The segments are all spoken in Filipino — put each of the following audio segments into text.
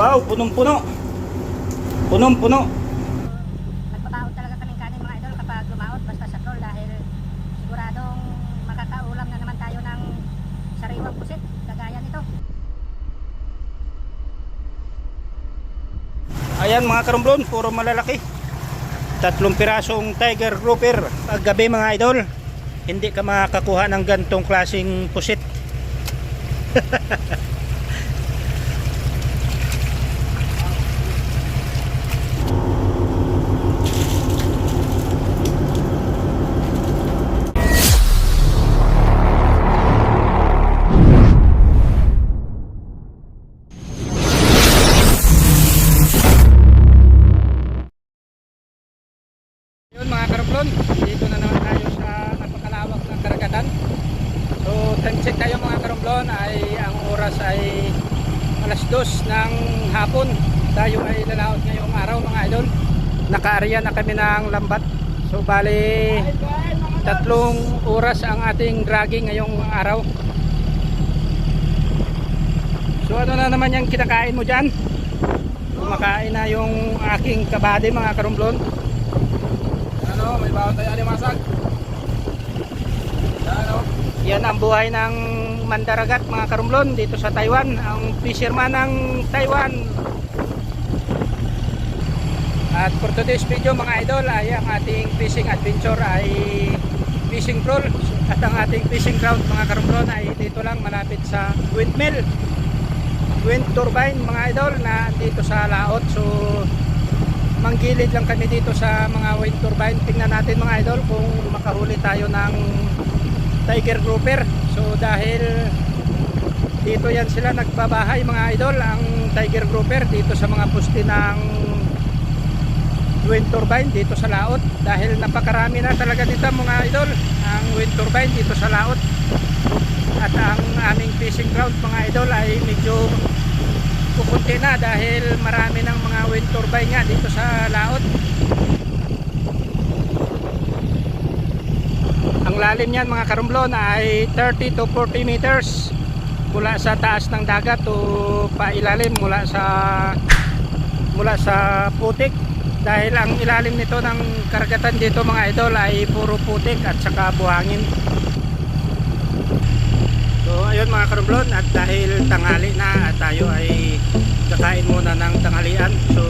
Wow, punong-puno. Punong-puno. Nagbabaon talaga kaming kanin mga idol kapag lumaot basta sa troll dahil siguradong makakaulam na naman tayo ng sariwang pusit kagaya nito. Ayan mga karumblon, puro malalaki. Tatlong pirasong tiger grouper. Paggabi mga idol, hindi ka makakakuha ng gantong klasing pusit. ng lambat. So bali tatlong oras ang ating dragging ngayong araw. So ano na naman yung kinakain mo dyan? Kumakain na yung aking kabady mga karumblon. Ano, may bawang tayo alimasag. Ano? Yan ang buhay ng mandaragat mga karumblon dito sa Taiwan. Ang fisherman ng Taiwan. At for today's video mga idol ay ang ating fishing adventure ay fishing troll. At ang ating fishing ground mga karumblon ay dito lang malapit sa windmill. Wind turbine mga idol na dito sa laot. So manggilid lang kami dito sa mga wind turbine. Tingnan natin mga idol kung makahuli tayo ng tiger grouper. So dahil dito yan sila nagbabahay mga idol ang tiger grouper dito sa mga puste ng wind turbine dito sa laot. Dahil napakarami na talaga dito mga idol ang wind turbine dito sa laot. At ang aming fishing ground mga idol ay medyo pupunti na dahil marami ng mga wind turbine nga dito sa laot. Ang lalim niyan mga karumblon ay 30 to 40 meters. Mula sa taas ng dagat to pailalim mula sa mula sa putik dahil ang ilalim nito ng karagatan dito mga idol ay puro putik at saka buhangin. So ayun mga karumblon at dahil tanghali na at tayo ay kakain muna ng tanghalian. So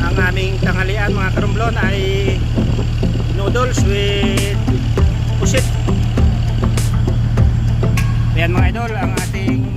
ang aming tanghalian mga karumblon ay noodles with pusit. Ayan mga idol, ang ating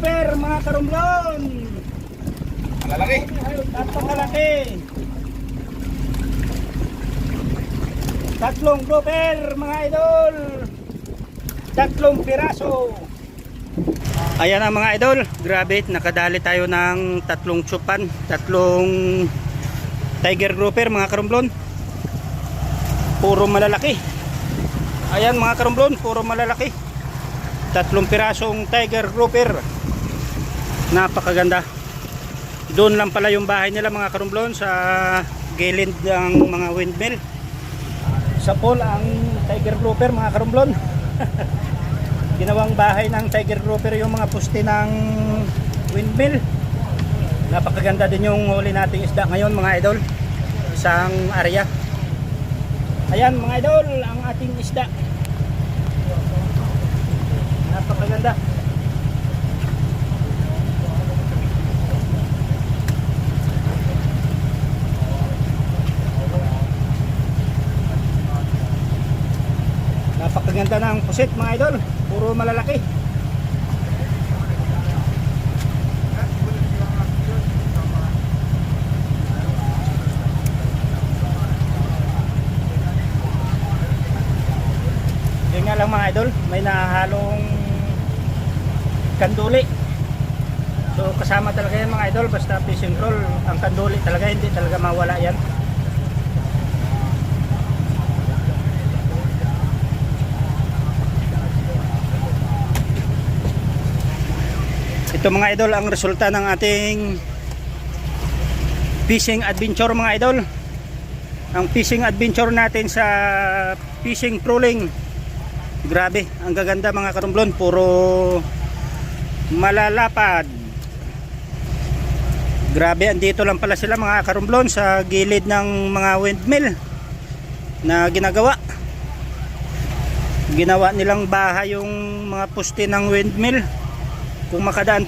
Grouper mga karumblon. Malalaki. Tatlong kalaki. Tatlong grouper mga idol. Tatlong piraso. Ayan ang mga idol. Grabe, nakadali tayo ng tatlong chupan. Tatlong tiger grouper mga karumblon. Puro malalaki. Ayan mga karumblon, puro malalaki. Tatlong pirasong tiger grouper. Napakaganda. Doon lang pala yung bahay nila mga karumblon sa gilid ng mga windmill. Sa pool ang tiger grouper mga karumblon. Ginawang bahay ng tiger grouper yung mga puste ng windmill. Napakaganda din yung huli nating isda ngayon mga idol. Isang area. Ayan mga idol ang ating isda. Napakaganda. Napakaganda ng pusit mga idol. Puro malalaki. Yun nga lang mga idol, may nahalong kanduli. So kasama talaga yan mga idol, basta fishing roll, ang kanduli talaga, hindi talaga mawala yan. Ito mga idol ang resulta ng ating fishing adventure mga idol. Ang fishing adventure natin sa fishing trolling. Grabe, ang gaganda mga karumblon, puro malalapad. Grabe, andito lang pala sila mga karumblon sa gilid ng mga windmill na ginagawa. Ginawa nilang bahay yung mga puste ng windmill kung makadaan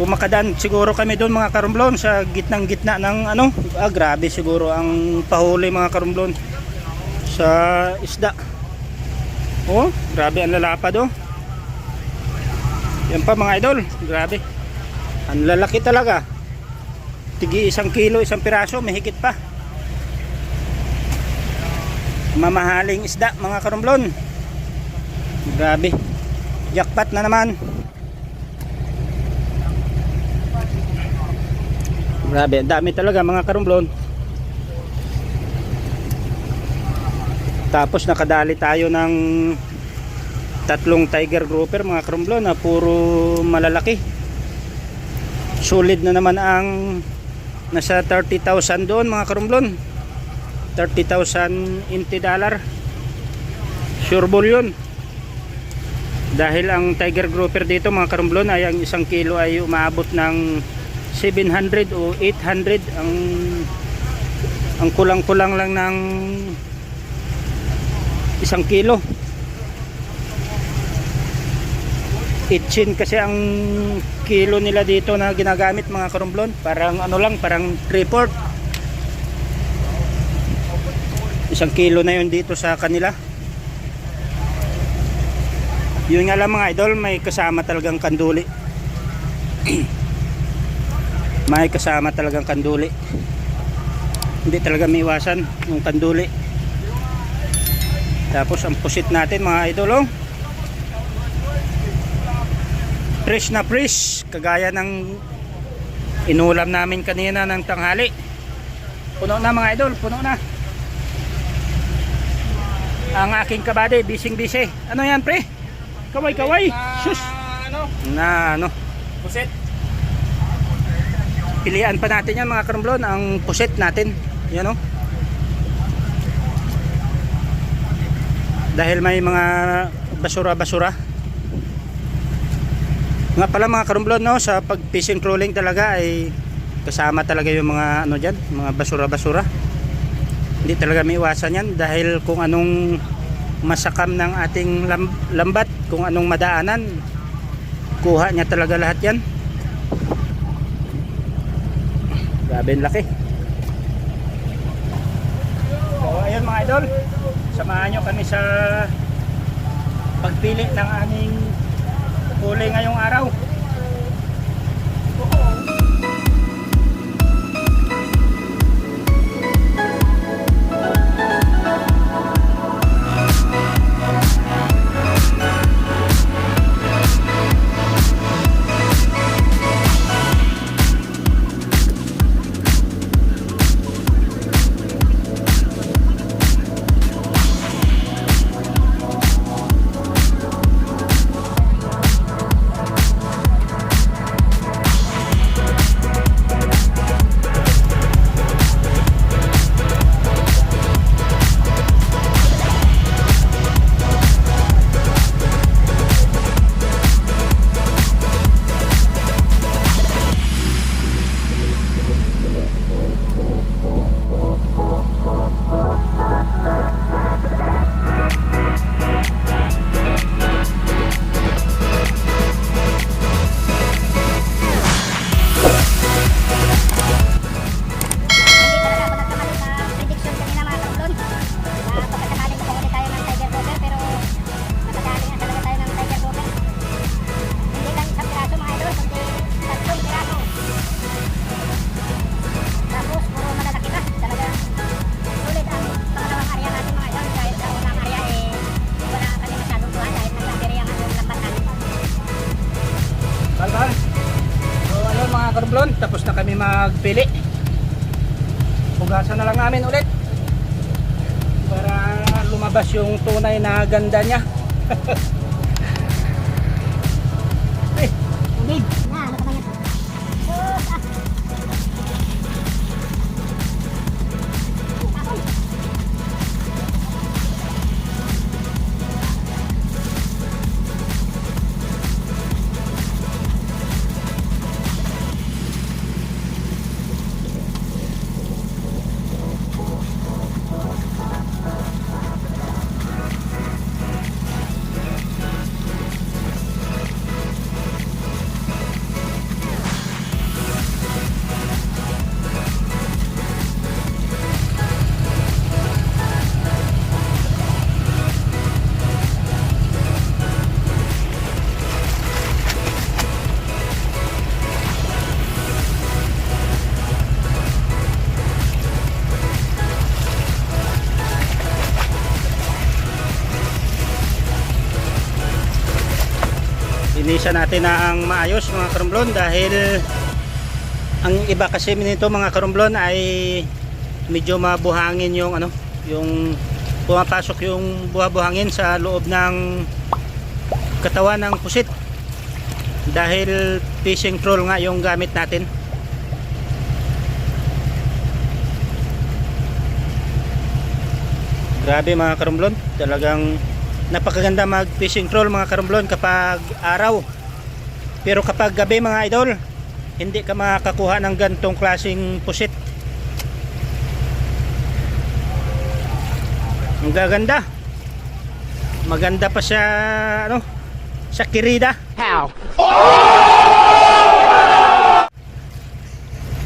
kung makadaan siguro kami doon mga karumblon sa gitnang gitna ng ano? Ah, grabe siguro ang pahuli mga karumblon sa isda. Oh grabe ang lalapad oh. Yan pa mga idol. Grabe. Ang lalaki talaga. Tigi isang kilo isang piraso mahigit pa. Mamahaling isda mga karumblon. Grabe. Jackpot na naman Grabe, dami talaga mga karumblon. Tapos nakadali tayo ng tatlong tiger grouper mga karumblon na puro malalaki. Solid na naman ang nasa 30,000 doon mga karumblon. 30,000 inti dollar. Sure ball yun. Dahil ang tiger grouper dito mga karumblon ay ang isang kilo ay umaabot ng 700 o 800 ang ang kulang-kulang lang ng isang kilo. 18 kasi ang kilo nila dito na ginagamit mga karumblon. Parang ano lang parang 3 port isang kilo na yun dito sa kanila. Yun nga lang mga idol may kasama talagang kanduli may kasama talagang kanduli. Hindi talaga may iwasan yung kanduli. Tapos ang pusit natin mga idol oh. fresh na fresh kagaya ng inulam namin kanina ng tanghali. Puno na mga idol puno na. Ang aking kabady bising bisi ano yan pre? Kaway kaway. Sus. ano? na ano? Pusit. Pilian pa natin yan mga karumblon ang puset natin. Yan o dahil may mga basura basura nga pala mga karumblon no sa pag fishing trolling talaga ay kasama talaga yung mga ano dyan mga basura basura hindi talaga may iwasan yan dahil kung anong masakam ng ating lam- lambat kung anong madaanan kuha niya talaga lahat yan grabe ang laki. So ayun mga idol. Samahan nyo kami sa pagpili ng aming huli ngayong araw na ganda niya. Inisa natin na ang maayos mga karumblon dahil ang iba kasi nito mga karumblon ay medyo mabuhangin yung ano, yung pumapasok yung buha-buhangin sa loob ng katawan ng pusit. Dahil fishing troll nga yung gamit natin. Grabe mga karumblon. Talagang napakaganda mag fishing troll mga karumblon kapag araw pero kapag gabi mga idol hindi ka makakakuha ng gantong klaseng pusit. Ang gaganda. Maganda pa sa ano sa kirida. How?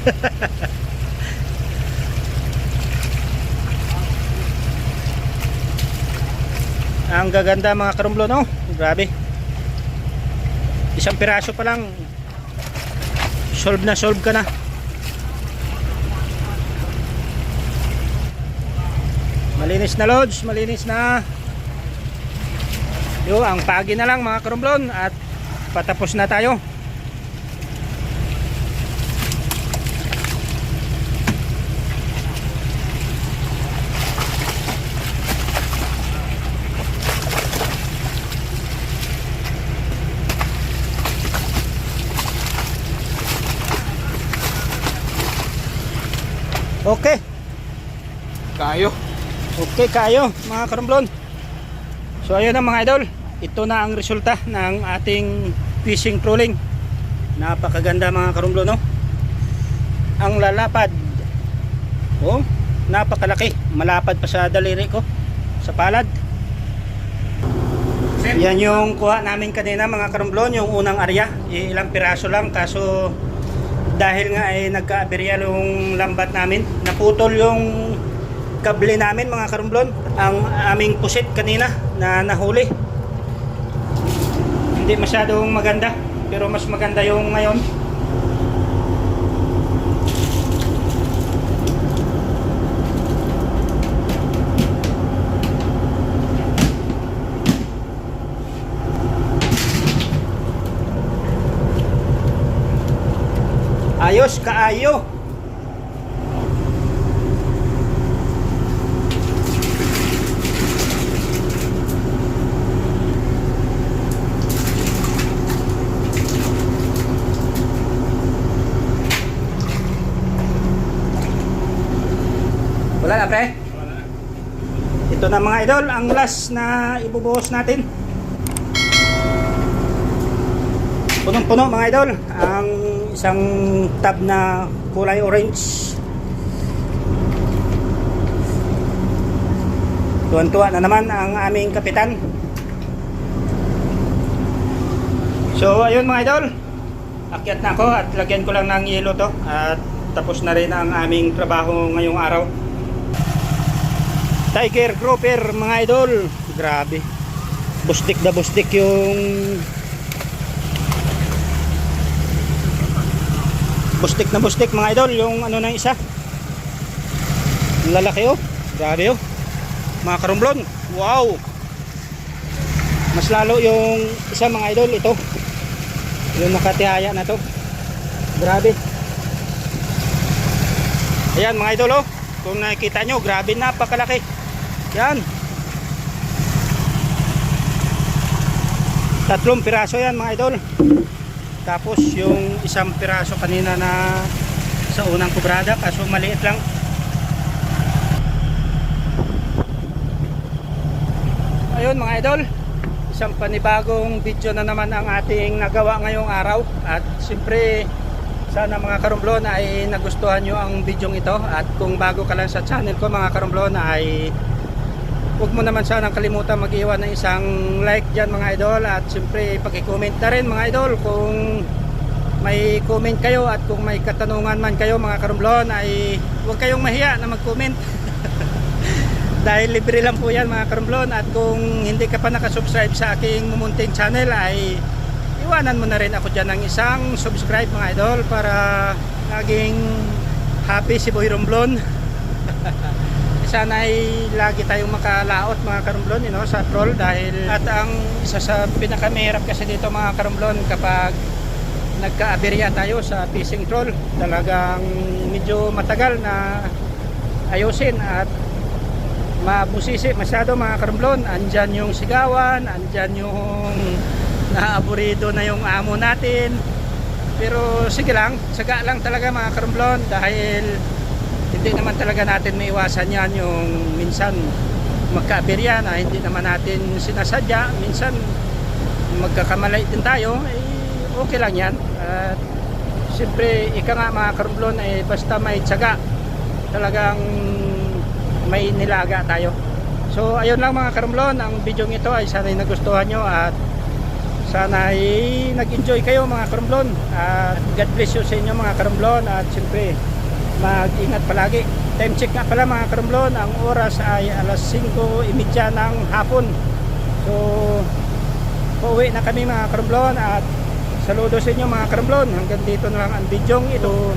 Ang gaganda mga karumblo no? Grabe isang piraso pa lang. Solve na solve ka na. Malinis na lods malinis na. Yo ang pagi na lang mga karumblon at patapos na tayo Okay. Kayo. Okay kayo mga karumblon. So ayun na mga idol. Ito na ang resulta ng ating fishing trolling. Napakaganda mga karumblon no. Ang lalapad. Oh, napakalaki. Malapad pa sa daliri ko. Sa palad. Yan yung kuha namin kanina mga karumblon, yung unang arya. Ilang piraso lang kaso dahil nga ay nagka-aberya yung lambat namin. Naputol yung kable namin mga karumblon. Ang aming pusit kanina na nahuli. Hindi masyadong maganda pero mas maganda yung ngayon. Ayos kaayo. Wala na pre? Ito na mga idol, ang last na ibubuhos natin. Punong-puno mga idol, ang isang tab na kulay orange. Tuwan-tuwa na naman ang aming kapitan. So ayun mga idol, akyat na ako at lagyan ko lang ng yelo to at tapos na rin ang aming trabaho ngayong araw. Tiger grouper mga idol. Grabe. Bustik na bustik yung Bustik na bustik mga idol yung ano ng isa. Ang lalaki oh. Grabe oh. Mga karumblon. Wow. Mas lalo yung isa mga idol ito. Yung nakatihaya na to. Grabe. Ayan mga idol oh. Kung nakikita nyo, grabe napakalaki. Yan. Tatlong piraso yan mga idol. Tapos yung isang piraso kanina na sa unang kubrada kaso maliit lang. Ayun mga idol. Isang panibagong video na naman ang ating nagawa ngayong araw. At siyempre sana mga karumblon ay nagustuhan nyo ang video ito. At kung bago ka lang sa channel ko mga karumblon ay huwag mo naman sana kalimutan mag-iwan ng isang like dyan mga idol. At siyempre pag-comment na rin mga idol kung may comment kayo at kung may katanungan man kayo mga karumblon ay huwag kayong mahiya na mag-comment. Dahil libre lang po yan mga karumblon. At kung hindi ka pa nakasubscribe sa aking mumunting channel ay iwanan mo na rin ako dyan ng isang subscribe mga idol para laging happy si Boy Romblon sana ay lagi tayong makalaot mga karumblon you know, sa troll dahil at ang isa sa pinakamahirap kasi dito mga karumblon kapag nagka-aberya tayo sa fishing troll talagang medyo matagal na ayusin at mabusisi masyado mga karumblon. Andyan yung sigawan andyan yung naaburido na yung amo natin. Pero sige lang saga lang talaga mga karumblon dahil hindi naman talaga natin maiwasan yan yung minsan magkaaberya na hindi naman natin sinasadya. Minsan magkakamali din tayo eh, okay lang yan. At siyempre ika nga mga karumblon eh, basta may tsaga talagang may nilaga tayo. So ayun lang mga karumblon ang video ito ay sana ay nagustuhan nyo at sana ay nag-enjoy kayo mga karumblon. At God bless you sa inyo mga karumblon. At siyempre mag-ingat palagi. Time check nga pala mga karumblon, ang oras ay alas 5.30 ng hapon. So, pauwi na kami mga karumblon at saludo sa inyo mga karumblon. Hanggang dito na lang ang video ito.